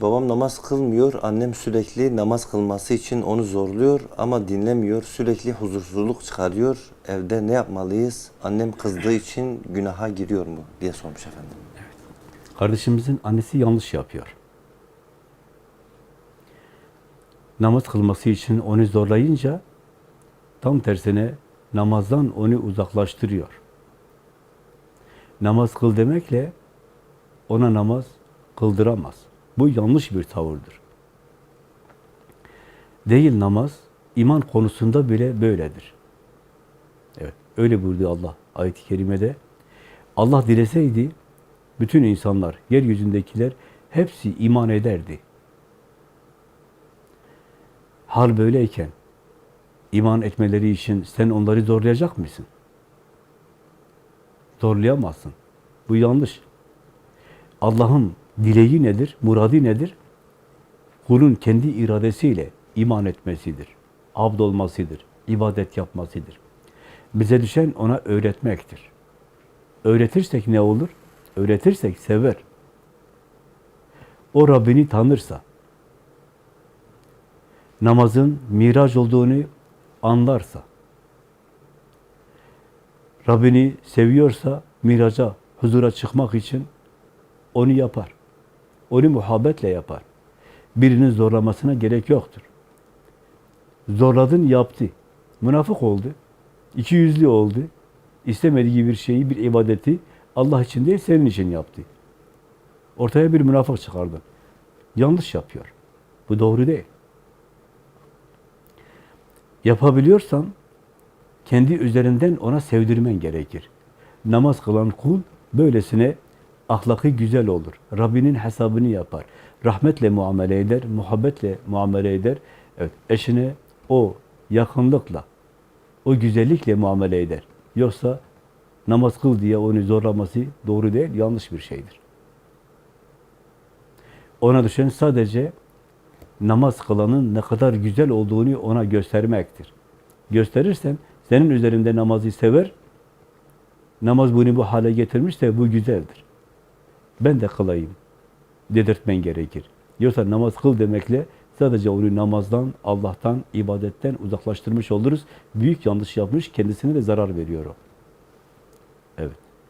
Babam namaz kılmıyor, annem sürekli namaz kılması için onu zorluyor ama dinlemiyor, sürekli huzursuzluk çıkarıyor. Evde ne yapmalıyız? Annem kızdığı için günaha giriyor mu diye sormuş efendim. Kardeşimizin annesi yanlış yapıyor. Namaz kılması için onu zorlayınca tam tersine namazdan onu uzaklaştırıyor. Namaz kıl demekle ona namaz kıldıramaz. Bu yanlış bir tavırdır. Değil namaz, iman konusunda bile böyledir. Evet, öyle buyurdu Allah ayet-i kerimede. Allah dileseydi bütün insanlar, yeryüzündekiler hepsi iman ederdi. Hal böyleyken iman etmeleri için sen onları zorlayacak mısın? Zorlayamazsın. Bu yanlış. Allah'ın dileği nedir? Muradı nedir? Kulun kendi iradesiyle iman etmesidir. Abd olmasıdır. ibadet yapmasıdır. Bize düşen ona öğretmektir. Öğretirsek ne olur? Öğretirsek sever. O Rabbini tanırsa, namazın miraç olduğunu anlarsa, Rabbini seviyorsa miraca, huzura çıkmak için onu yapar. Onu muhabbetle yapar. Birinin zorlamasına gerek yoktur. Zorladın yaptı. Münafık oldu. İki yüzlü oldu. İstemediği bir şeyi, bir ibadeti Allah için değil, senin için yaptı. Ortaya bir münafık çıkardın. Yanlış yapıyor. Bu doğru değil. Yapabiliyorsan kendi üzerinden ona sevdirmen gerekir. Namaz kılan kul böylesine ahlakı güzel olur. Rabbinin hesabını yapar. Rahmetle muamele eder, muhabbetle muamele eder. Evet, eşine o yakınlıkla, o güzellikle muamele eder. Yoksa namaz kıl diye onu zorlaması doğru değil, yanlış bir şeydir. Ona düşen sadece namaz kılanın ne kadar güzel olduğunu ona göstermektir. Gösterirsen senin üzerinde namazı sever, namaz bunu bu hale getirmişse bu güzeldir. Ben de kılayım dedirtmen gerekir. Yoksa namaz kıl demekle sadece onu namazdan, Allah'tan, ibadetten uzaklaştırmış oluruz. Büyük yanlış yapmış, kendisine de zarar veriyor o.